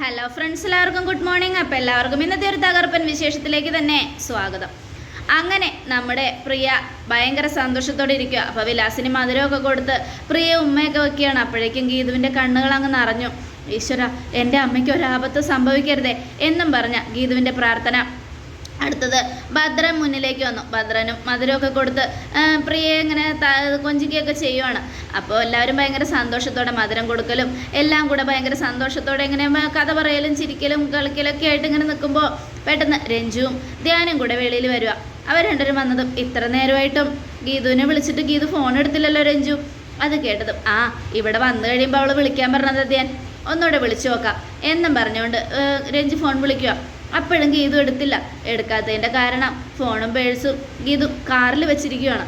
Hello friends എല്ലാവർക്കും good morning അപ്പോൾ എല്ലാവർക്കും ഇന്നത്തെ ഒരു തകർപ്പൻ വിശേഷത്തിലേക്ക് തന്നെ സ്വാഗതം. അങ്ങനെ നമ്മുടെ പ്രിയ ഭയങ്കര സന്തോഷത്തോടെ ഇരിക്കുക. അപ്പോൾ വിലാസിന് മധുരമൊക്കെ കൊടുത്ത് പ്രിയ ഉമ്മയൊക്കെ വെക്കുകയാണ്. അപ്പോഴേക്കും ഗീതുവിന്റെ കണ്ണുകൾ അങ്ങ് നിറഞ്ഞു. ഈശ്വര എന്റെ അമ്മയ്ക്ക് ഒരാപത്ത് സംഭവിക്കരുതേ എന്നും പറഞ്ഞ ഗീതുവിന്റെ പ്രാർത്ഥന അടുത്തത്. ഭദ്രൻ മുന്നിലേക്ക് വന്നു. ഭദ്രനും മധുരമൊക്കെ കൊടുത്ത് പ്രിയെ ഇങ്ങനെ കൊഞ്ചിക്കുകയൊക്കെ ചെയ്യുവാണ്. അപ്പോൾ എല്ലാവരും ഭയങ്കര സന്തോഷത്തോടെ മധുരം കൊടുക്കലും എല്ലാം കൂടെ ഭയങ്കര സന്തോഷത്തോടെ ഇങ്ങനെ കഥ പറയലും ചിരിക്കലും കളിക്കലൊക്കെ ആയിട്ട് ഇങ്ങനെ നിൽക്കുമ്പോൾ പെട്ടെന്ന് രഞ്ജുവും ധ്യാനും കൂടെ വെളിയിൽ വരിക അവർ രണ്ടുപേരും വന്നതും ഇത്ര നേരമായിട്ടും ഗീതുവിനെ വിളിച്ചിട്ട് ഗീതു ഫോൺ എടുത്തില്ലല്ലോ രഞ്ജു. അത് കേട്ടതും ആ ഇവിടെ വന്നു കഴിയുമ്പോൾ അവൾ വിളിക്കാൻ പറഞ്ഞത് ധ്യാൻ. ഒന്നുകൂടെ വിളിച്ചു നോക്കാം. എന്നും പറഞ്ഞുകൊണ്ട് രഞ്ജു ഫോൺ വിളിക്കുക അപ്പോഴും ഗീതു എടുത്തില്ല. എടുക്കാത്തതിന്റെ കാരണം ഫോണും പേഴ്സും ഗീതു കാറിൽ വെച്ചിരിക്കുകയാണ്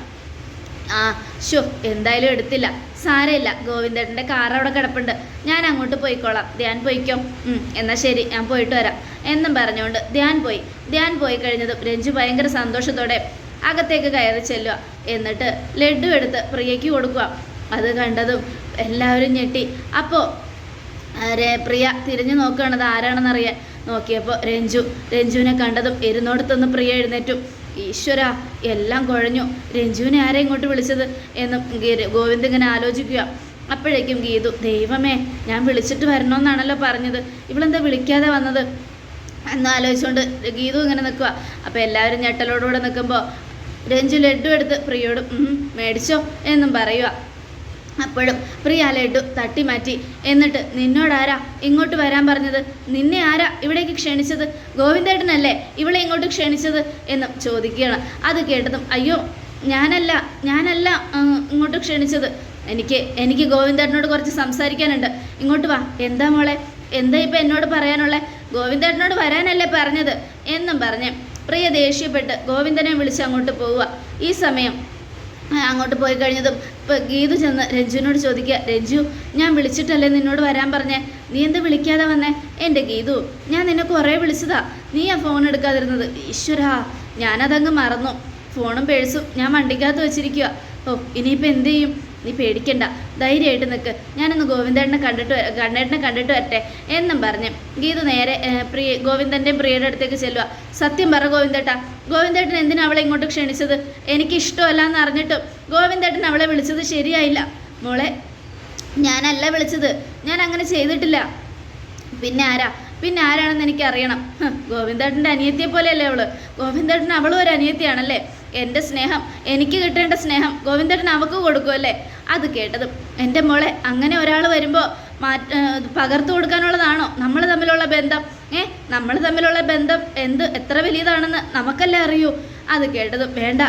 ആ ഷോ എന്തായാലും എടുത്തില്ല. സാരമില്ല ഗോവിന്ദേട്ടന്റെ കാർ അവിടെ കിടപ്പുണ്ട്. ഞാൻ അങ്ങോട്ട് പോയിക്കോളാം. ധ്യാൻ പോയിക്കോ? എന്നാൽ ശരി ഞാൻ പോയിട്ട് വരാം. എന്നും പറഞ്ഞുകൊണ്ട് ധ്യാൻ പോയി. ധ്യാൻ പോയി കഴിഞ്ഞതും രഞ്ജു ഭയങ്കര സന്തോഷത്തോടെ അകത്തേക്ക് കയറി ചെല്ലുക എന്നിട്ട് ലഡു എടുത്ത് പ്രിയയ്ക്ക് കൊടുക്കുക അത് കണ്ടതും എല്ലാവരും ഞെട്ടി. അപ്പോൾ പ്രിയ തിരിഞ്ഞു നോക്കുകയാണത് ആരാണെന്നറിയാൻ നോക്കിയപ്പോൾ രഞ്ജു രഞ്ജുവിനെ കണ്ടതും ഇരുന്നോടത്തൊന്ന് പ്രിയ എഴുന്നേറ്റു. ഈശ്വര എല്ലാം കുഴഞ്ഞു. രഞ്ജുവിനെ ആരെ ഇങ്ങോട്ട് വിളിച്ചത്? എന്ന് ഗോവിന്ദ് ഇങ്ങനെ ആലോചിക്കുക. അപ്പോഴേക്കും ഗീതു ദൈവമേ ഞാൻ വിളിച്ചിട്ട് വരണമെന്നാണല്ലോ പറഞ്ഞത്. ഇവളെന്താ വിളിക്കാതെ വന്നത്? എന്ന് ആലോചിച്ചുകൊണ്ട് ഗീതു ഇങ്ങനെ നിൽക്കുക അപ്പോൾ എല്ലാവരും ഞെട്ടലോടുകൂടെ നിൽക്കുമ്പോൾ രഞ്ജു ലഡു എടുത്ത് പ്രിയോട് മേടിച്ചോ എന്നും പറയുക അപ്പോഴും പ്രിയ ലഡു തട്ടി മാറ്റി എന്നിട്ട് നിന്നോടാരാ ഇങ്ങോട്ട് വരാൻ പറഞ്ഞത്? നിന്നെ ആരാ ഇവിടേക്ക് ക്ഷണിച്ചത്? ഗോവിന്ദേട്ടനല്ലേ ഇവളെ ഇങ്ങോട്ട് ക്ഷണിച്ചത്? എന്നും ചോദിക്കുകയാണ്. അത് കേട്ടതും അയ്യോ ഞാനല്ല ഞാനല്ല ഇങ്ങോട്ട് ക്ഷണിച്ചത്. എനിക്ക് എനിക്ക് ഗോവിന്ദേട്ടനോട് കുറച്ച് സംസാരിക്കാനുണ്ട്. ഇങ്ങോട്ട് വാ. എന്താ മോളെ? എന്താ ഇപ്പം എന്നോട് പറയാനുള്ളത് ഗോവിന്ദേട്ടനോട് വരാനല്ലേ പറഞ്ഞത്? എന്നും പറഞ്ഞ് പ്രിയ ദേഷ്യപ്പെട്ട് ഗോവിന്ദനെ വിളിച്ച് അങ്ങോട്ട് പോവുക. ഈ സമയം അങ്ങോട്ട് പോയി കഴിഞ്ഞതും ഇപ്പം ഗീതു ചെന്ന് രഞ്ജുവിനോട് ചോദിക്കുക രഞ്ജു ഞാൻ വിളിച്ചിട്ടല്ലേ നിന്നോട് വരാൻ പറഞ്ഞേ? നീ എന്താ വിളിക്കാതെ വന്നേ? എന്റെ ഗീതു ഞാൻ നിന്നെ കുറേ വിളിച്ചതാ. നീ ആ ഫോൺ എടുക്കാതിരുന്നത്. ഈശ്വരാ ഞാനതങ്ങ് മറന്നു. ഫോണും പേഴ്സും ഞാൻ വണ്ടിക്കകത്ത് വെച്ചിരിക്കുക ഓ ഇനിയിപ്പോൾ എന്ത് ചെയ്യും? നീ പേടിക്കണ്ട. ധൈര്യമായിട്ട് നിൽക്ക് ഞാനൊന്ന് ഗോവിന്ദേട്ടനെ കണ്ടിട്ട് കണ്ണേട്ടനെ കണ്ടിട്ട് വരട്ടെ എന്നും പറഞ്ഞ് ഗീതു നേരെ പ്രിയ ഗോവിന്ദന്റെയും പ്രിയയുടെ അടുത്തേക്ക് ചെല്ലുക സത്യം പറ ഗോവിന്ദേട്ടാ ഗോവിന്ദേട്ടൻ എന്തിനാ അവളെ ഇങ്ങോട്ട് ക്ഷണിച്ചത്? എനിക്ക് ഇഷ്ടമല്ല എന്ന് അറിഞ്ഞിട്ടും ഗോവിന്ദേട്ടൻ അവളെ വിളിച്ചത് ശരിയായില്ല. മോളെ ഞാനല്ല വിളിച്ചത്. ഞാൻ അങ്ങനെ ചെയ്തിട്ടില്ല. പിന്നെ ആരാ? പിന്നെ ആരാണെന്ന് എനിക്ക് അറിയണം ഗോവിന്ദേട്ടന്റെ അനിയത്തിയെ പോലെയല്ലേ അവൾ? ഗോവിന്ദേട്ടൻ അവളും ഒരു അനിയത്തിയാണല്ലേ? എന്റെ സ്നേഹം എനിക്ക് കിട്ടേണ്ട സ്നേഹം ഗോവിന്ദേട്ടൻ അവൾക്ക് കൊടുക്കുമല്ലേ അത് കേട്ടതും. എന്റെ മോളെ അങ്ങനെ ഒരാൾ വരുമ്പോൾ മാറ്റ പകർത്തു കൊടുക്കാനുള്ളതാണോ? നമ്മൾ തമ്മിലുള്ള ബന്ധം. ഏ നമ്മൾ തമ്മിലുള്ള ബന്ധം എന്ത് എത്ര വലിയതാണെന്ന് നമുക്കല്ലേ അറിയൂ. അത് കേട്ടത് വേണ്ട.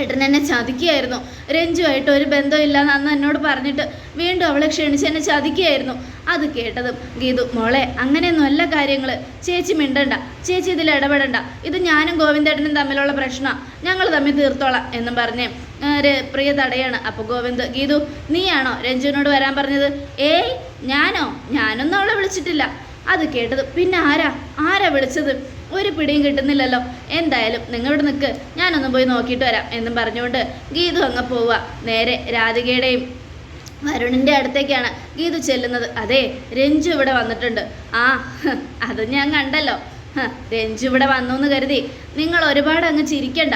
ഏട്ടൻ എന്നെ ചതിക്കുകയായിരുന്നു. രഞ്ജുവായിട്ട് ഒരു ബന്ധമില്ലാന്ന് അന്ന് എന്നോട് പറഞ്ഞിട്ട് വീണ്ടും അവളെ ക്ഷണിച്ച് എന്നെ ചതിക്കുകയായിരുന്നു. അത് കേട്ടതും ഗീതു മോളെ അങ്ങനെയൊന്നും അല്ല കാര്യങ്ങൾ ചേച്ചി മിണ്ടണ്ട. ചേച്ചി ഇതിൽ ഇടപെടണ്ട. ഇത് ഞാനും ഗോവിന്ദേട്ടനും തമ്മിലുള്ള പ്രശ്നമാണ് ഞങ്ങൾ തമ്മിൽ തീർത്തോളാം എന്നും പറഞ്ഞേ പ്രിയ തടയാണ്. അപ്പോൾ ഗോവിന്ദ് ഗീതു നീയാണോ രഞ്ജുവിനോട് വരാൻ പറഞ്ഞത്? ഏയ് ഞാനോ? ഞാനൊന്നും അവളെ വിളിച്ചിട്ടില്ല. അത് കേട്ടത്. പിന്നെ ആരാ? ആരാ വിളിച്ചത്? ഒരു പിടിയും കിട്ടുന്നില്ലല്ലോ. എന്തായാലും നിങ്ങളിവിടെ നിൽക്ക്. ഞാനൊന്ന് പോയി നോക്കിയിട്ട് വരാം എന്നും പറഞ്ഞുകൊണ്ട് ഗീതു അങ്ങ് പോവുക. നേരെ രാധികയുടെയും വരുണിന്റെ അടുത്തേക്കാണ് ഗീതു ചെല്ലുന്നത്. അതെ രഞ്ജു ഇവിടെ വന്നിട്ടുണ്ട്. ആ അത് ഞാൻ കണ്ടല്ലോ. രഞ്ജു ഇവിടെ വന്നു എന്ന് കരുതി. നിങ്ങൾ ഒരുപാട് അങ്ങ് ചിരിക്കണ്ട.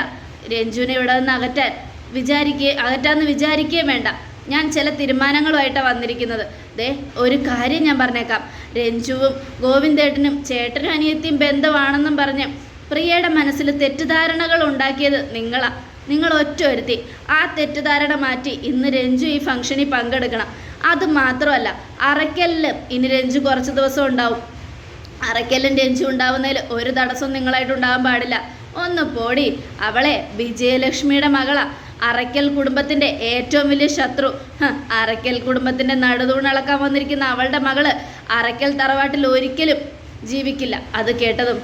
രഞ്ജുവിനെ ഇവിടെ നിന്ന് അകറ്റാൻ വിചാരിക്കുക അകറ്റാന്ന് വിചാരിക്കുകയും വേണ്ട. ഞാൻ ചില തീരുമാനങ്ങളുമായിട്ടാണ് വന്നിരിക്കുന്നത്. ദേ ഒരു കാര്യം ഞാൻ പറഞ്ഞേക്കാം. രഞ്ജുവും ഗോവിന്ദേട്ടനും ചേട്ടനും അനിയത്തിയും ബന്ധമാണെന്നും പറഞ്ഞ് പ്രിയയുടെ മനസ്സിൽ തെറ്റിദ്ധാരണകൾ ഉണ്ടാക്കിയത് നിങ്ങളാ. നിങ്ങൾ ഒറ്റ ഒരുത്തി. ആ തെറ്റിദ്ധാരണ മാറ്റി ഇന്ന് രഞ്ജു ഈ ഫംഗ്ഷനിൽ പങ്കെടുക്കണം. അത് മാത്രമല്ല അറയ്ക്കലിൽ ഇനി രഞ്ജു കുറച്ച് ദിവസം ഉണ്ടാവും. അറയ്ക്കലും രഞ്ജു ഉണ്ടാവുന്നതിൽ ഒരു തടസ്സവും നിങ്ങളായിട്ട് ഉണ്ടാവാൻ പാടില്ല. ഒന്ന് പോടി അവളെ വിജയലക്ഷ്മിയുടെ മകളാ. അറയ്ക്കൽ കുടുംബത്തിന്റെ ഏറ്റവും വലിയ ശത്രു. അറയ്ക്കൽ കുടുംബത്തിന്റെ നടുതൂണിളക്കാൻ വന്നിരിക്കുന്ന അവളുടെ മകൾ അറയ്ക്കൽ തറവാട്ടിൽ ഒരിക്കലും ജീവിക്കില്ല. അത് കേട്ടതും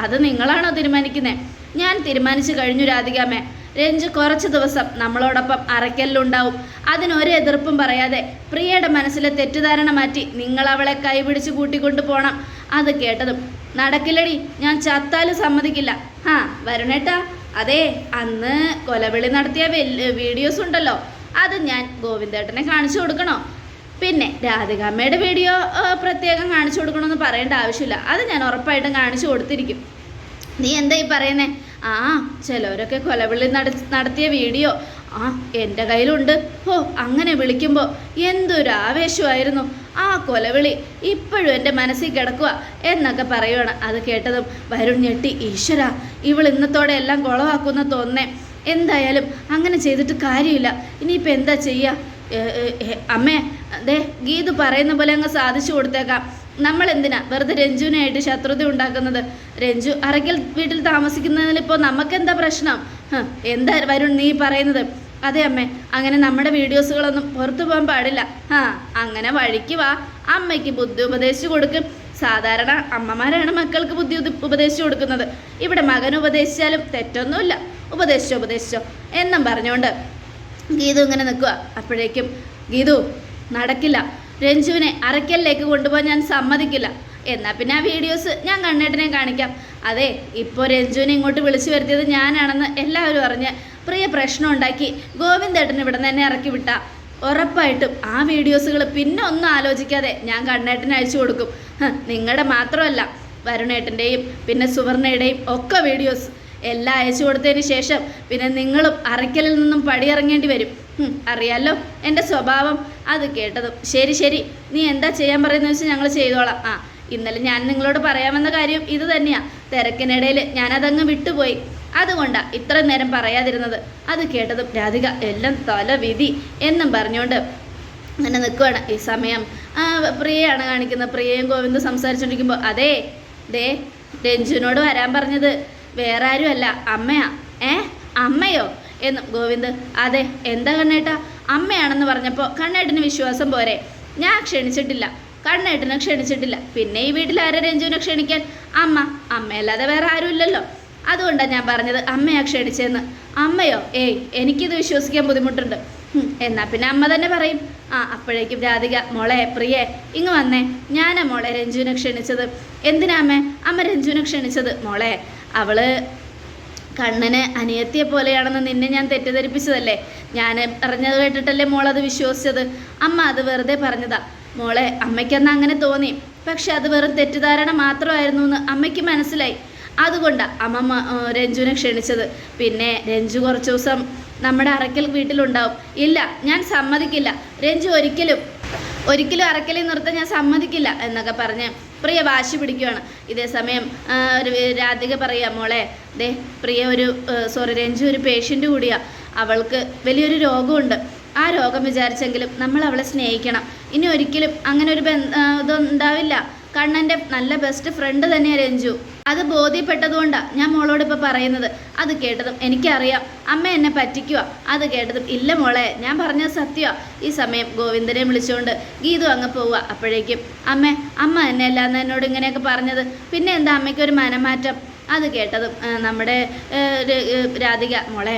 അത് നിങ്ങളാണോ തീരുമാനിക്കുന്നത് ഞാൻ തീരുമാനിച്ചു കഴിഞ്ഞു രാധികാമേ. രഞ്ജു കുറച്ച് ദിവസം നമ്മളോടൊപ്പം അറയ്ക്കലിലുണ്ടാവും. അതിനൊരു എതിർപ്പും പറയാതെ പ്രിയയുടെ മനസ്സിലെ തെറ്റിദ്ധാരണ മാറ്റി നിങ്ങൾ അവളെ കൈപിടിച്ച് കൂട്ടിക്കൊണ്ടു പോണം. അത് കേട്ടതും നടക്കില്ലടി ഞാൻ ചത്താലും സമ്മതിക്കില്ല. ആ വരുണേട്ടാ. അതെ അന്ന് കൊലവിളി നടത്തിയ വീഡിയോസ് ഉണ്ടല്ലോ. അത് ഞാൻ ഗോവിന്ദേട്ടനെ കാണിച്ചു കൊടുക്കണോ? പിന്നെ രാധികാമ്മയുടെ വീഡിയോ പ്രത്യേകം കാണിച്ചു കൊടുക്കണമെന്ന് പറയേണ്ട ആവശ്യമില്ല. അത് ഞാൻ ഉറപ്പായിട്ടും കാണിച്ചു കൊടുത്തിരിക്കും. നീ എന്തായി പറയുന്നേ? ആ ചിലവരൊക്കെ കൊലവിളി നട നടത്തിയ വീഡിയോ ആ എന്റെ കയ്യിലുണ്ട്. ഓ അങ്ങനെ വിളിക്കുമ്പോൾ എന്തൊരു ആവേശമായിരുന്നു. ആ കൊലവിളി ഇപ്പോഴും എന്റെ മനസ്സിൽ കിടക്കുക എന്നൊക്കെ പറയുവാണ്. അത് കേട്ടതും വരുൺ ഞെട്ടി ഈശ്വര ഇവൾ ഇന്നത്തോടെ എല്ലാം കുളവാക്കുന്ന തോന്നേ എന്തായാലും അങ്ങനെ ചെയ്തിട്ട് കാര്യമില്ല. ഇനിയിപ്പോൾ എന്താ ചെയ്യുക അമ്മേ ദേ ഗീതു പറയുന്ന പോലെ അങ്ങ് സാധിച്ചു കൊടുത്തേക്കാം. നമ്മൾ എന്തിനാ വെറുതെ രഞ്ജുവിനായിട്ട് ശത്രുത ഉണ്ടാക്കുന്നത്? രഞ്ജു അറയ്ക്കൽ വീട്ടിൽ താമസിക്കുന്നതിൽ ഇപ്പോൾ നമുക്കെന്താ പ്രശ്നം? എന്താ വരുൺ നീ പറയുന്നത്? അതെ അമ്മ അങ്ങനെ നമ്മുടെ വീഡിയോസുകളൊന്നും പുറത്തു പോകാൻ പാടില്ല. ആ അങ്ങനെ വഴിക്ക് വാ. അമ്മയ്ക്ക് ബുദ്ധി ഉപദേശിച്ചു കൊടുക്കും. സാധാരണ അമ്മമാരാണ് മക്കൾക്ക് ബുദ്ധി ഉപദേശിച്ചു കൊടുക്കുന്നത്. ഇവിടെ മകൻ ഉപദേശിച്ചാലും തെറ്റൊന്നുമില്ല. ഉപദേശിച്ചോ ഉപദേശിച്ചോ. എന്നും പറഞ്ഞുകൊണ്ട് ഗീതു ഇങ്ങനെ നിൽക്കുക അപ്പോഴേക്കും ഗീതു നടക്കില്ല. രഞ്ജുവിനെ അരക്കലിലേക്ക് കൊണ്ടുപോകാൻ ഞാൻ സമ്മതിക്കില്ല. എന്നാൽ പിന്നെ ആ വീഡിയോസ് ഞാൻ കണ്ണേട്ടനെ കാണിക്കാം. അതെ ഇപ്പോൾ രഞ്ജുവിനെ ഇങ്ങോട്ട് വിളിച്ചു വരുത്തിയത് ഞാനാണെന്ന് എല്ലാവരും അറിഞ്ഞ് പ്രിയ പ്രശ്നം ഉണ്ടാക്കി ഗോവിന്ദേട്ടൻ ഇവിടെ നിന്ന് എന്നെ ഇറക്കി വിട്ട. ഉറപ്പായിട്ടും ആ വീഡിയോസുകൾ പിന്നെ ഒന്നും ആലോചിക്കാതെ ഞാൻ കണ്ണേട്ടന് അയച്ചു കൊടുക്കും. നിങ്ങളുടെ മാത്രമല്ല വരുണേട്ടന്റെയും പിന്നെ സുവർണയുടെയും ഒക്കെ വീഡിയോസ്. എല്ലാം അയച്ചു കൊടുത്തതിന് ശേഷം പിന്നെ നിങ്ങളും അറയ്ക്കലിൽ നിന്നും പടിയിറങ്ങേണ്ടി വരും. അറിയാലോ എന്റെ സ്വഭാവം. അത് കേട്ടതും. ശരി ശരി. നീ എന്താ ചെയ്യാൻ പറയുന്നത് വെച്ചാൽ ഞങ്ങൾ ചെയ്തോളാം. ആ ഇന്നലെ ഞാൻ നിങ്ങളോട് പറയാമെന്ന കാര്യം ഇത് തന്നെയാണ് തിരക്കിനിടയിൽ ഞാനതങ്ങ് വിട്ടുപോയി. അതുകൊണ്ടാ ഇത്ര നേരം പറയാതിരുന്നത്. അത് കേട്ടതും രാധിക എല്ലാം തല വിധി എന്നും പറഞ്ഞുകൊണ്ട് അങ്ങനെ നിൽക്കുവാണ് ഈ സമയം. പ്രിയയാണ് കാണിക്കുന്നത്. പ്രിയയും ഗോവിന്ദും സംസാരിച്ചുകൊണ്ടിരിക്കുമ്പോൾ അതേ ദേ രഞ്ജുവിനോട് വരാൻ പറഞ്ഞത്. വേറെ ആരുമല്ല അമ്മയാ. ഏ അമ്മയോ? എന്ന് ഗോവിന്ദ് അതെ എന്താ കണ്ണേട്ട? അമ്മയാണെന്ന് പറഞ്ഞപ്പോൾ കണ്ണേട്ടന് വിശ്വാസം പോരെ. ഞാൻ ക്ഷണിച്ചിട്ടില്ല. കണ്ണേട്ടനെ ക്ഷണിച്ചിട്ടില്ല. പിന്നെ ഈ വീട്ടിൽ ആരെ രഞ്ജുവിനെ ക്ഷണിക്കാൻ? അമ്മ. അമ്മയല്ലാതെ വേറെ ആരുമില്ലല്ലോ. അതുകൊണ്ടാണ് ഞാൻ പറഞ്ഞത് അമ്മയാ ക്ഷണിച്ചതെന്ന് അമ്മയോ? ഏയ് എനിക്കിത് വിശ്വസിക്കാൻ ബുദ്ധിമുട്ടുണ്ട്. എന്നാൽ പിന്നെ അമ്മ തന്നെ പറയും. ആ അപ്പോഴേക്കും രാധിക മോളെ പ്രിയെ ഇങ്ങ് വന്നേ. ഞാനാ മോളെ രഞ്ജുവിനെ ക്ഷണിച്ചത്. എന്തിനാ അമ്മേ? അമ്മ രഞ്ജുവിനെ ക്ഷണിച്ചത്. മോളെ അവൾ കണ്ണന് അനിയത്തിയെ പോലെയാണെന്ന് നിന്നെ ഞാൻ തെറ്റിദ്ധരിപ്പിച്ചതല്ലേ? ഞാൻ പറഞ്ഞത് കേട്ടിട്ടല്ലേ മോൾ അത് വിശ്വസിച്ചത്? അമ്മ അത് വെറുതെ പറഞ്ഞതാ. മോളെ അമ്മയ്ക്കന്ന് അങ്ങനെ തോന്നി. പക്ഷെ അത് വെറും തെറ്റിദ്ധാരണ മാത്രമായിരുന്നു എന്ന് അമ്മയ്ക്ക് മനസ്സിലായി. അതുകൊണ്ടാണ് അമ്മമ്മ രഞ്ജുവിനെ ക്ഷണിച്ചത്. പിന്നെ രഞ്ജു കുറച്ച് ദിവസം നമ്മുടെ അറയ്ക്കൽ വീട്ടിലുണ്ടാവും. ഇല്ല ഞാൻ സമ്മതിക്കില്ല. രഞ്ജു ഒരിക്കലും ഒരിക്കലും അറക്കലിൽ നിർത്താൻ ഞാൻ സമ്മതിക്കില്ല എന്നൊക്കെ പറഞ്ഞ് പ്രിയ വാശി പിടിക്കുകയാണ് ഇതേ സമയം ഒരു രാധിക പറയാ മോളെ ദേ പ്രിയ ഒരു സോറി രഞ്ജു ഒരു പേഷ്യന്റ് കൂടിയാ. അവൾക്ക് വലിയൊരു രോഗമുണ്ട്. ആ രോഗം വിചാരിച്ചെങ്കിലും നമ്മൾ അവളെ സ്നേഹിക്കണം. ഇനി ഒരിക്കലും അങ്ങനെ ഒരു ബന്ധ ഇതുണ്ടാവില്ല. കണ്ണന്റെ നല്ല ബെസ്റ്റ് ഫ്രണ്ട് തന്നെയാണ് രഞ്ജു. അത് ബോധ്യപ്പെട്ടതുകൊണ്ടാണ് ഞാൻ മോളോട് ഇപ്പോൾ പറയുന്നത്. അത് കേട്ടതും എനിക്കറിയാം. അമ്മ എന്നെ പറ്റിക്കുക അത് കേട്ടതും ഇല്ല മോളെ. ഞാൻ പറഞ്ഞത് സത്യമാണ് ഈ സമയം ഗോവിന്ദനെ വിളിച്ചുകൊണ്ട് ഗീതു അങ്ങ് പോവുക അപ്പോഴേക്കും അമ്മ അമ്മ എന്നെ അല്ലാന്ന് എന്നോട് ഇങ്ങനെയൊക്കെ പറഞ്ഞത്. പിന്നെ എന്താ അമ്മയ്ക്കൊരു മനമാറ്റം? അത് കേട്ടതും നമ്മുടെ രാധിക മോളെ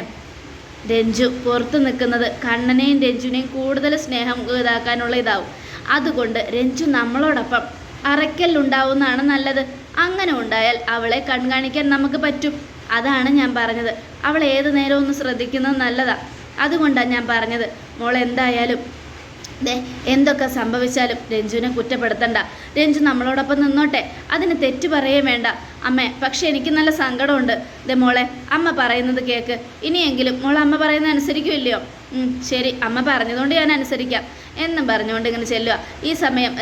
രഞ്ജു പുറത്ത് നിൽക്കുന്നത് കണ്ണനെയും രഞ്ജുവിനെയും കൂടുതൽ സ്നേഹം ഇതാക്കാനുള്ള ഇതാവും. അതുകൊണ്ട് രഞ്ജു നമ്മളോടൊപ്പം അറയ്ക്കലുണ്ടാവുന്നതാണ് നല്ലത്. അങ്ങനെ ഉണ്ടായാൽ അവളെ കൺകാണിക്കാൻ നമുക്ക് പറ്റും. അതാണ് ഞാൻ പറഞ്ഞത്. അവൾ ഏത് നേരവും ഒന്ന് ശ്രദ്ധിക്കുന്നത് നല്ലതാ. അതുകൊണ്ടാണ് ഞാൻ പറഞ്ഞത്. മോൾ എന്തായാലും ദേ എന്തൊക്കെ സംഭവിച്ചാലും രഞ്ജുവിനെ കുറ്റപ്പെടുത്തണ്ട. രഞ്ജു നമ്മളോടൊപ്പം നിന്നോട്ടെ. അതിന് തെറ്റ് പറയേ വേണ്ട. അമ്മേ പക്ഷെ എനിക്ക് നല്ല സങ്കടമുണ്ട്. ദേ മോളെ അമ്മ പറയുന്നത് കേക്ക്. ഇനിയെങ്കിലും മോൾ അമ്മ പറയുന്നത് അനുസരിക്കുമല്ലയോ ശരി. അമ്മ പറഞ്ഞതുകൊണ്ട് ഞാൻ അനുസരിക്കാം. എന്നും പറഞ്ഞുകൊണ്ട് ഇങ്ങനെ ചെല്ലുക. ഈ സമയം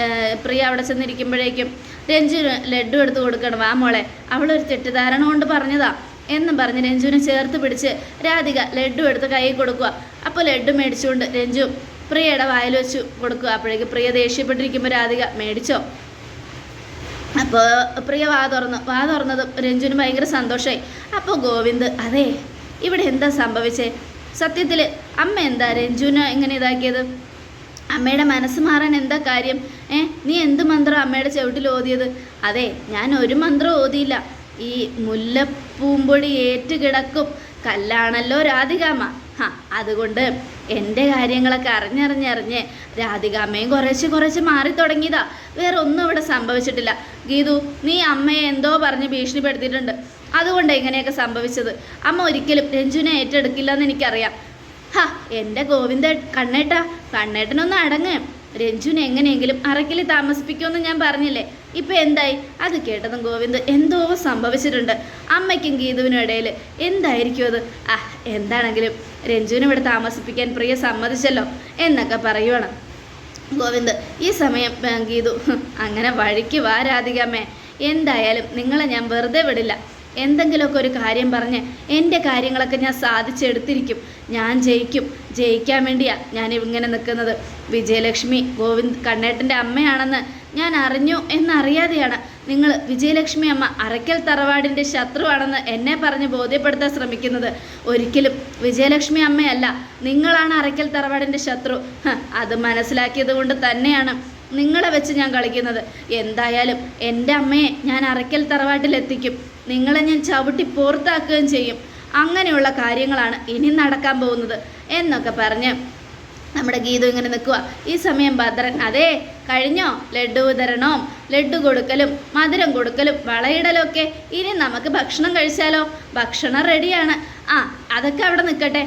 പ്രിയ അവിടെ ചെന്നിരിക്കുമ്പോഴേക്കും രഞ്ജു ലഡ്ഡു എടുത്ത് കൊടുക്കണം. ആ മോളെ അവളൊരു തെറ്റിദ്ധാരണ കൊണ്ട് പറഞ്ഞതാ. എന്നും പറഞ്ഞ് രഞ്ജുവിനെ ചേർത്ത് പിടിച്ച് രാധിക ലഡ്ഡു എടുത്ത് കൈ കൊടുക്കുക. അപ്പോൾ ലഡ്ഡു മേടിച്ചുകൊണ്ട് രഞ്ജു പ്രിയയുടെ വായിൽ വെച്ച് കൊടുക്കുക. അപ്പോഴേക്ക് പ്രിയ ദേഷ്യപ്പെട്ടിരിക്കുമ്പോൾ രാധിക മേടിച്ചോ? അപ്പോൾ പ്രിയ വാ തുറന്നു. വാ തുറന്നതും രഞ്ജുവിന് ഭയങ്കര സന്തോഷമായി. അപ്പോൾ ഗോവിന്ദ് അതെ ഇവിടെ എന്താ സംഭവിച്ചേ? സത്യത്തിൽ അമ്മ എന്താ രഞ്ജുവിനെ ഇങ്ങനെ ഇതാക്കിയത്? അമ്മയുടെ മനസ്സ് മാറാൻ എന്താ കാര്യം? ഏ നീ എന്ത് മന്ത്രം അമ്മയുടെ ചവിട്ടിൽ ഓതിയത്? അതെ ഞാൻ ഒരു മന്ത്രം ഓതിയില്ല. ഈ മുല്ലപ്പൂമ്പൊടി ഏറ്റുകിടക്കും. കല്ലാണല്ലോ രാധികാമ്മ. ഹാ അതുകൊണ്ട് എന്റെ കാര്യങ്ങളൊക്കെ അറിഞ്ഞറിഞ്ഞറിഞ്ഞ് രാധികാമ്മയും കുറച്ച് കുറച്ച് മാറി തുടങ്ങിയതാ വേറെ ഒന്നും ഇവിടെ സംഭവിച്ചിട്ടില്ല. ഗീതു നീ അമ്മയെ എന്തോ പറഞ്ഞ് ഭീഷണിപ്പെടുത്തിയിട്ടുണ്ട്. അതുകൊണ്ട് ഇങ്ങനെയൊക്കെ സംഭവിച്ചത്. അമ്മ ഒരിക്കലും രഞ്ജുവിനെ ഏറ്റെടുക്കില്ല എന്ന് എനിക്കറിയാം. ഹാ എന്റെ ഗോവിന്ദ കണ്ണേട്ടാ കണ്ണേട്ടനൊന്ന് അടങ്ങ്. രഞ്ജുനെ എങ്ങനെയെങ്കിലും അറക്കിൽ താമസിപ്പിക്കുമെന്ന് ഞാൻ പറഞ്ഞില്ലേ? ഇപ്പൊ എന്തായി? അത് കേട്ടതും ഗോവിന്ദ് എന്തോ സംഭവിച്ചിട്ടുണ്ട്. അമ്മയ്ക്കും ഗീതുവിനും ഇടയിൽ എന്തായിരിക്കും അത്? ആ എന്താണെങ്കിലും രഞ്ജുവിനെ ഇവിടെ താമസിപ്പിക്കാൻ പ്രിയ സമ്മതിച്ചല്ലോ എന്നൊക്കെ പറയുവാണ്. ഗോവിന്ദ് ഈ സമയം ഗീതു അങ്ങനെ വഴിക്ക് വാ രാധികമ്മേ എന്തായാലും നിങ്ങളെ ഞാൻ വെറുതെ വിടില്ല. എന്തെങ്കിലുമൊക്കെ ഒരു കാര്യം പറഞ്ഞ് എന്റെ കാര്യങ്ങളൊക്കെ ഞാൻ സാധിച്ചെടുത്തിരിക്കും. ഞാൻ ജയിക്കും. ജയിക്കാൻ വേണ്ടിയാ ഞാൻ ഇങ്ങനെ നിൽക്കുന്നത്. വിജയലക്ഷ്മി ഗോവിന്ദ് കണ്ണേട്ടന്റെ അമ്മയാണെന്ന് ഞാൻ അറിഞ്ഞു എന്നറിയാതെയാണ്. നിങ്ങൾ വിജയലക്ഷ്മി അമ്മ അറയ്ക്കൽ തറവാടിന്റെ ശത്രുവാണെന്ന് എന്നെ പറഞ്ഞ് ബോധ്യപ്പെടുത്താൻ ശ്രമിക്കുന്നത്. ഒരിക്കലും വിജയലക്ഷ്മി അമ്മയല്ല. നിങ്ങളാണ് അറയ്ക്കൽ തറവാടിന്റെ ശത്രു. അത് മനസ്സിലാക്കിയത് കൊണ്ട് തന്നെയാണ് നിങ്ങളെ വെച്ച് ഞാൻ കളിക്കുന്നത്. എന്തായാലും എന്റെ അമ്മയെ ഞാൻ അറയ്ക്കൽ തറവാട്ടിലെത്തിക്കും. നിങ്ങളെ ഞാൻ ചവിട്ടി പുറത്താക്കുകയും ചെയ്യും. അങ്ങനെയുള്ള കാര്യങ്ങളാണ് ഇനി നടക്കാൻ പോകുന്നത് എന്നൊക്കെ പറഞ്ഞ് നമ്മുടെ ഗീതു ഇങ്ങനെ നിൽക്കുക ഈ സമയം ഭദ്രൻ അതെ കഴിഞ്ഞോ? ലഡു വിതരണവും ലഡു കൊടുക്കലും മധുരം കൊടുക്കലും വളയിടലും ഒക്കെ ഇനി നമുക്ക് ഭക്ഷണം കഴിച്ചാലോ? ഭക്ഷണം റെഡിയാണ് ആ അതൊക്കെ അവിടെ നിൽക്കട്ടെ.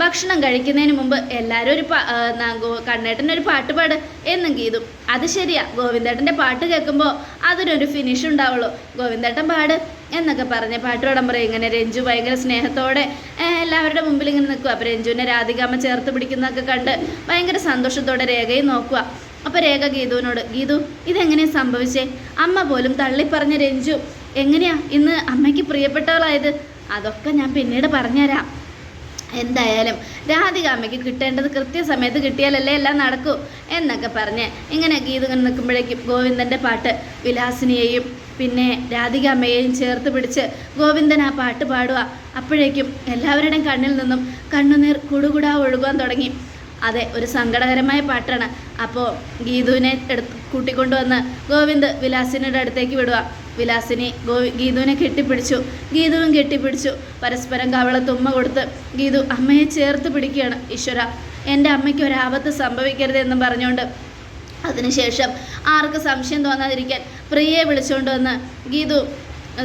ഭക്ഷണം കഴിക്കുന്നതിന് മുമ്പ് എല്ലാവരും ഒരു കണ്ണേട്ടൻ ഒരു പാട്ട് പാട് എന്നും ഗീതു. അത് ശരിയാ. ഗോവിന്ദേട്ടന്റെ പാട്ട് കേൾക്കുമ്പോൾ അതിനൊരു ഫിനിഷ് ഉണ്ടാവുള്ളൂ. ഗോവിന്ദേട്ടൻ പാട് എന്നൊക്കെ പറഞ്ഞ് പാട്ട് പാടാൻ പറയും. ഇങ്ങനെ രഞ്ജു ഭയങ്കര സ്നേഹത്തോടെ എല്ലാവരുടെ മുമ്പിൽ ഇങ്ങനെ നിൽക്കുക അപ്പോൾ രഞ്ജുവിനെ രാധികാമ്മ ചേർത്ത് പിടിക്കുന്നതൊക്കെ കണ്ട് ഭയങ്കര സന്തോഷത്തോടെ രേഖയും നോക്കുക. അപ്പോൾ രേഖ ഗീതുവിനോട് ഗീതു ഇതെങ്ങനെയാ സംഭവിച്ചേ? അമ്മ പോലും തള്ളിപ്പറഞ്ഞ രഞ്ജു എങ്ങനെയാ ഇന്ന് അമ്മയ്ക്ക് പ്രിയപ്പെട്ടവളായത്? അതൊക്കെ ഞാൻ പിന്നീട് പറഞ്ഞുതരാം. എന്തായാലും രാധിക അമ്മയ്ക്ക് കിട്ടേണ്ടത് കൃത്യസമയത്ത് കിട്ടിയാലല്ലേ എല്ലാം നടക്കൂ എന്നൊക്കെ പറഞ്ഞ് ഇങ്ങനെ ഗീത നിൽക്കുമ്പോഴേക്കും ഗോവിന്ദന്റെ പാട്ട് വിലാസിനിയെയും പിന്നെ രാധിക അമ്മയെയും ചേർത്ത് പിടിച്ച് ഗോവിന്ദൻ ആ പാട്ട് പാടുക. അപ്പോഴേക്കും എല്ലാവരുടെയും കണ്ണിൽ നിന്നും കണ്ണുനീർ കുടുകുടാ ഒഴുകാൻ തുടങ്ങി. അതെ ഒരു സങ്കടകരമായ പാട്ടാണ്. അപ്പോൾ ഗീതുവിനെ എടുത്ത് കൂട്ടിക്കൊണ്ടുവന്ന് ഗോവിന്ദ് വിലാസിനിയുടെ അടുത്തേക്ക് വിടുക. വിലാസിനി ഗോ ഗീതുവിനെ കെട്ടിപ്പിടിച്ചു. ഗീതുവും കെട്ടിപ്പിടിച്ചു. പരസ്പരം കവളത്തുമ്മ തുമ്മ കൊടുത്ത് ഗീതു അമ്മയെ ചേർത്ത് പിടിക്കുകയാണ്. ഈശ്വര എന്റെ അമ്മയ്ക്ക് ഒരാപത്ത് എന്നും പറഞ്ഞുകൊണ്ട് അതിനുശേഷം ആർക്ക് സംശയം തോന്നാതിരിക്കാൻ പ്രിയയെ വിളിച്ചുകൊണ്ട് വന്ന് ഗീതു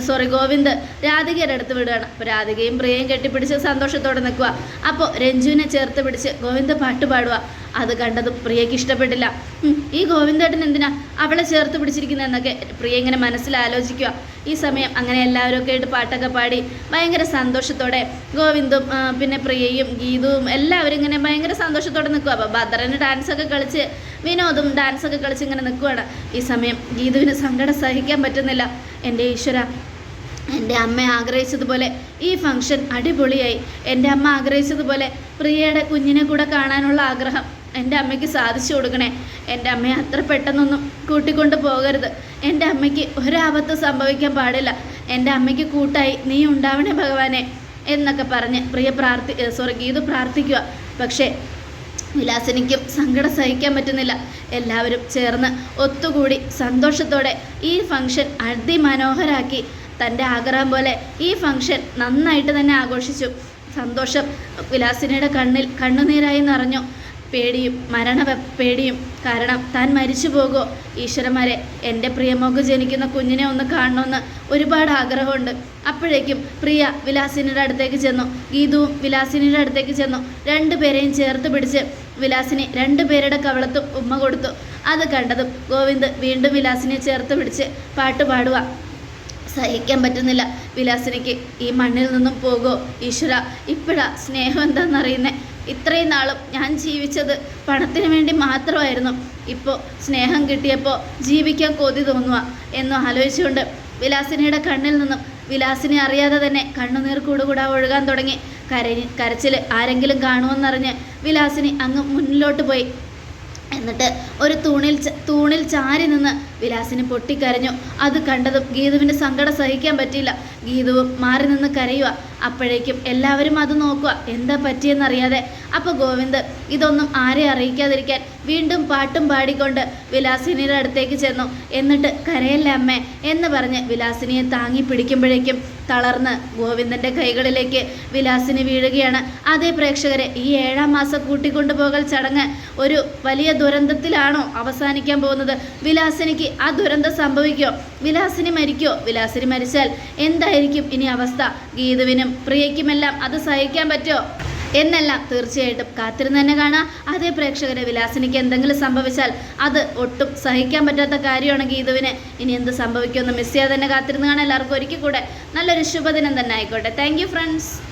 സോറി ഗോവിന്ദ് രാധികയുടെ അടുത്ത് വിടുകയാണ്. അപ്പോൾ രാധികയും പ്രിയയും കെട്ടിപ്പിടിച്ച് സന്തോഷത്തോടെ നിൽക്കുക. അപ്പോൾ രഞ്ജുവിനെ ചേർത്ത് പിടിച്ച് ഗോവിന്ദ് പാട്ട് പാടുക. അത് കണ്ടത് പ്രിയയ്ക്ക് ഇഷ്ടപ്പെട്ടില്ല. ഈ ഗോവിന്ദേട്ടൻ എന്തിനാ അവളെ ചേർത്ത് പിടിച്ചിരിക്കുന്നതെന്നൊക്കെ പ്രിയ ഇങ്ങനെ മനസ്സിൽ ആലോചിക്കുക. ഈ സമയം അങ്ങനെ എല്ലാവരും ഒക്കെ ആയിട്ട് പാട്ടൊക്കെ പാടി ഭയങ്കര സന്തോഷത്തോടെ ഗോവിന്ദും പിന്നെ പ്രിയയും ഗീതുവും എല്ലാവരും ഇങ്ങനെ ഭയങ്കര സന്തോഷത്തോടെ നിൽക്കുക. അപ്പോൾ ഭദ്രന് ഡാൻസൊക്കെ കളിച്ച് വിനോദും ഡാൻസൊക്കെ കളിച്ച് ഇങ്ങനെ നിൽക്കുകയാണ് ഈ സമയം ഗീതുവിന് സങ്കടം സഹിക്കാൻ പറ്റുന്നില്ല. എന്റെ ഈശ്വര എന്റെ അമ്മ ആഗ്രഹിച്ചതുപോലെ ഈ ഫംഗ്ഷൻ അടിപൊളിയായി. എന്റെ അമ്മ ആഗ്രഹിച്ചതുപോലെ പ്രിയയുടെ കുഞ്ഞിനെ കൂടെ കാണാനുള്ള ആഗ്രഹം എന്റെ അമ്മയ്ക്ക് സാധിച്ചു കൊടുക്കണേ. എന്റെ അമ്മയെ അത്ര പെട്ടെന്നൊന്നും കൂട്ടിക്കൊണ്ട് പോകരുത്. എന്റെ അമ്മയ്ക്ക് ഒരാപത്ത് സംഭവിക്കാൻ പാടില്ല. എന്റെ അമ്മയ്ക്ക് കൂട്ടായി നീ ഉണ്ടാവണേ ഭഗവാനെ എന്നൊക്കെ പറഞ്ഞ് പ്രിയ പ്രാർത്ഥി സോറി ഗീതു പ്രാർത്ഥിക്കുക പക്ഷേ വിലാസിനിക്കും സങ്കടം സഹിക്കാൻ പറ്റുന്നില്ല. എല്ലാവരും ചേർന്ന് ഒത്തുകൂടി സന്തോഷത്തോടെ ഈ ഫംഗ്ഷൻ അതിമനോഹരാക്കി. തന്റെ ആഗ്രഹം പോലെ ഈ ഫംഗ്ഷൻ നന്നായിട്ട് തന്നെ ആഘോഷിച്ചു. സന്തോഷം വിലാസിനിയുടെ കണ്ണിൽ കണ്ണുനീരായി നിറഞ്ഞു. പേടിയും മരണ പേടിയും കാരണം താൻ മരിച്ചു പോകുമോ ഈശ്വരന്മാരെ എന്റെ പ്രിയമോക്ക് ജനിക്കുന്ന കുഞ്ഞിനെ ഒന്ന് കാണണമെന്ന് ഒരുപാട് ആഗ്രഹമുണ്ട്. അപ്പോഴേക്കും പ്രിയ വിലാസിനിയുടെ അടുത്തേക്ക് ചെന്നു. ഗീതുവും വിലാസിനിയുടെ അടുത്തേക്ക് ചെന്നു. രണ്ടുപേരെയും ചേർത്ത് പിടിച്ച് വിലാസിനി രണ്ടുപേരുടെ കവളത്തും ഉമ്മ കൊടുത്തു. അത് കണ്ടതും ഗോവിന്ദ് വീണ്ടും വിലാസിനെ ചേർത്ത് പിടിച്ച് പാട്ട് പാടുക സഹിക്കാൻ പറ്റുന്നില്ല വിലാസിനിക്ക് ഈ മണ്ണിൽ നിന്നും പോകുമോ ഈശ്വര ഇപ്പോഴാ സ്നേഹം എന്താണെന്നറിയുന്നേ ഇത്രയും നാളും ഞാൻ ജീവിച്ചത് പണത്തിന് വേണ്ടി മാത്രമായിരുന്നു. ഇപ്പോൾ സ്നേഹം കിട്ടിയപ്പോൾ ജീവിക്കാൻ കൊതി തോന്നുക എന്ന് ആലോചിച്ചുകൊണ്ട് വിലാസിനിയുടെ കണ്ണിൽ നിന്നും വിലാസിനെ അറിയാതെ തന്നെ കണ്ണുനീർ കൂടുകൂടാ ഒഴുകാൻ തുടങ്ങി. കര കരച്ചിൽ ആരെങ്കിലും കാണുമെന്നറിഞ്ഞ് വിലാസിനി അങ്ങ് മുന്നിലോട്ട് പോയി. എന്നിട്ട് ഒരു തൂണിൽ തൂണിൽ ചാരി നിന്ന് വിലാസിനി പൊട്ടിക്കരഞ്ഞു. അത് കണ്ടതും ഗീതുവിന് സങ്കടം സഹിക്കാൻ പറ്റിയില്ല. ഗീതുവും മാറി നിന്ന് കരയുക അപ്പോഴേക്കും എല്ലാവരും അത് നോക്കുക എന്താ പറ്റിയെന്നറിയാതെ. അപ്പോൾ ഗോവിന്ദ് ഇതൊന്നും ആരെ അറിയിക്കാതിരിക്കാൻ വീണ്ടും പാട്ടും പാടിക്കൊണ്ട് വിലാസിനിയുടെ അടുത്തേക്ക് ചെന്നു. എന്നിട്ട് കരയല്ലേ അമ്മേ? എന്ന് പറഞ്ഞ് വിലാസിനിയെ താങ്ങി പിടിക്കുമ്പോഴേക്കും തളർന്ന് ഗോവിന്ദന്റെ കൈകളിലേക്ക് വിലാസിനി വീഴുകയാണ്. അതേ പ്രേക്ഷകരെ ഈ ഏഴാം മാസം കൂട്ടിക്കൊണ്ടുപോകൽ ചടങ്ങ് ഒരു വലിയ ദുരന്തത്തിലാണോ അവസാനിക്കാൻ പോകുന്നത്? വിലാസിനിക്ക് ആ ദുരന്തം സംഭവിക്കോ? വിലാസിനി മരിക്കോ? വിലാസിനി മരിച്ചാൽ എന്തായിരിക്കും ഇനി അവസ്ഥ? ഗീതുവിനും പ്രിയയ്ക്കുമെല്ലാം അത് സഹിക്കാൻ പറ്റുമോ? എന്നെല്ലാം തീർച്ചയായിട്ടും കാത്തിരുന്ന് തന്നെ കാണാം. അതേ പ്രേക്ഷകരെ വിലാസിനിക്ക് എന്തെങ്കിലും സംഭവിച്ചാൽ അത് ഒട്ടും സഹിക്കാൻ പറ്റാത്ത കാര്യമാണ് ഗീതുവിന്. ഇനി എന്ത് സംഭവിക്കുമെന്ന് മിസ് ചെയ്യാതെ തന്നെ കാത്തിരുന്ന് കാണാം. എല്ലാവർക്കും ഒരിക്കൽ കൂടെ നല്ലൊരു ശുഭദിനം തന്നെ ആയിക്കോട്ടെ. Thank friends